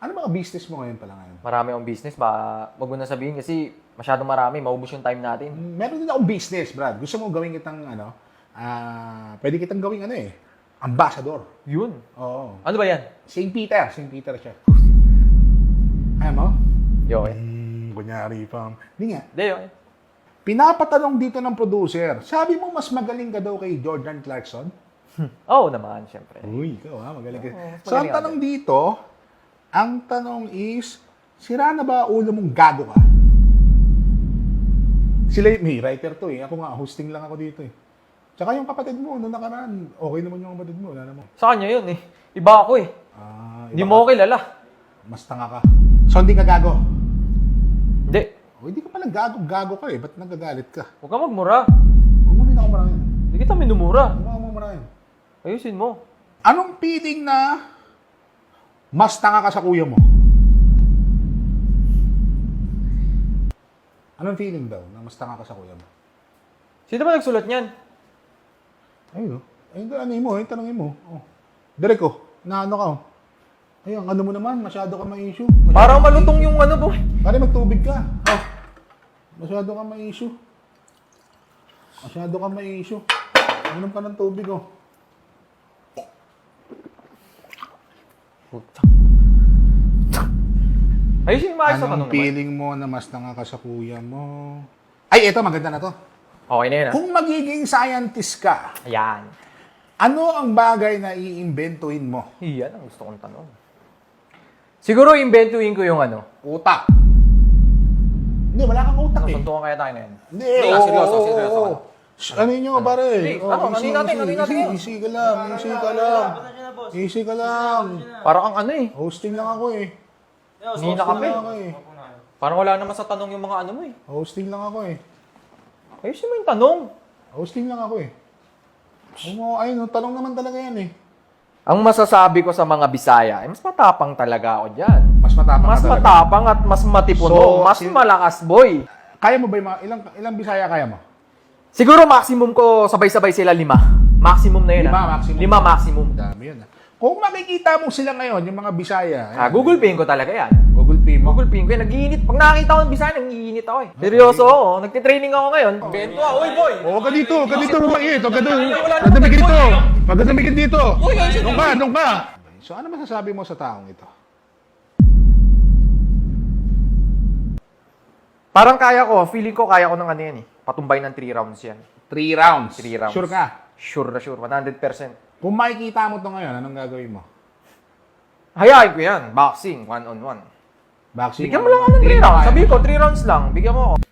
Ano mga business mo ngayon pala ngayon? Marami akong business, ba wag mo na sabihin kasi masyadong marami, maubos yung time natin. Meron din akong business, Brad. Gusto mo gawin kitang ano, ah, pwede kitang gawing ano eh, ambassador. Yun. Oo. Ano ba yan? St. Peter, St. Peter siya. Ayaw mo? Yo, eh. Hmm, kunyari pa. Hindi nga. Hindi, okay. Pinapatanong dito ng producer, sabi mo mas magaling ka daw kay Jordan Clarkson? Oo naman, syempre. Uy, ikaw ha, magaling ka. So, ang magaling tanong dito, ang tanong is, sira na ba ulo mong gago ka? Sila, may writer to eh. Ako nga, hosting lang ako dito eh. Tsaka yung kapatid mo, nung nakaraan, okay naman yung kapatid mo, wala naman. Sa kanya yun eh. Iba ako eh. Ah, Hindi mo ka. ako kilala. Mas tanga ka. So, hindi ka gago. Hindi. O, hindi ka pala gago. Gago ka eh. Ba't nagagalit ka? Huwag ka magmura. Huwag mo rin ako marangin. Hindi kita minumura. Huwag mo marangin. Ayusin mo. Anong feeling na mas tanga ka sa kuya mo? Anong feeling daw na mas tanga ka sa kuya mo? Sino ba nagsulat niyan? Ayun, oh. Ayun, ano mo, ayun, tanongin mo. Oh. Direk, oh. Na ano ka, oh. Ayun, ano mo naman, masyado ka ma-issue. Masyado Parang malutong yung ano boy. Pare, magtubig ka. Oh. Masyado ka ma-issue. Masyado ka ma-issue. Uminom ka ng tubig, oh. Ayusin mo ayos sa tanong Anong naman. feeling mo na mas tanga ka sa kuya mo? Ay, eto, maganda na to. Okay na yun ah. Kung magiging scientist ka, Ayan. ano ang bagay na iimbentuhin mo? Iyan ang gusto kong tanong. Siguro imbentuin ko yung ano. Utak. Hindi, wala kang utak eh. Nasuntukan kaya tayo na yun. Hindi, oo, seryoso, oo, seryoso. oo. Shh, Ano nyo, pare? Hindi, Oh, ano, easy, ano natin, easy, ano natin easy, yun? easy ka lang, easy ka lang. Easy ka lang. Parang ang ano eh. Hosting lang ako eh. Hindi na Hosting kape. lang ako eh. Parang wala naman sa tanong yung mga ano mo eh. Hosting lang ako eh. Ayusin mo yung tanong. Hosting lang ako eh. Oo, ayun, oh, tanong naman talaga yan eh. Ang masasabi ko sa mga Bisaya, eh, mas matapang talaga ako dyan. Mas matapang Mas ka talaga. matapang at mas matipuno. So, mas si- malakas, boy. Kaya mo ba yung mga, ilang, ilang bisaya kaya mo? Siguro maximum ko sabay-sabay sila lima. Maximum na yun Lima, ah. maximum. Lima maximum. Dami yun ah. Kung makikita mo sila ngayon, yung mga bisaya. Ah. Google Pay ko talaga yan. Google Pay mo. Google Pay ko yan. Nag-iinit. Pag nakakita ko ng Bisaya, nag-iinit ako eh. Seryoso ako. Nagtitraining ako ngayon. Bento ako, uy boy. Oo, ka dito, ka dito, lumakiit. Huwag ka tumigil dito. Tumigil dito. Doon ka, doon ka. So, ano masasabi mo sa taong ito? Parang kaya ko, feeling ko kaya ko ng ano yan eh. Patumbay ng 3 rounds yan. Three rounds. Three rounds. Sure ka? Sure na sure, 100%. Kung makikita mo to ngayon, anong gagawin mo? Hayain ko yan, boxing, one on one. Boxing? Bigyan mo lang ako ng 3 rounds. Sabi ko, 3 rounds lang. Bigyan mo ako.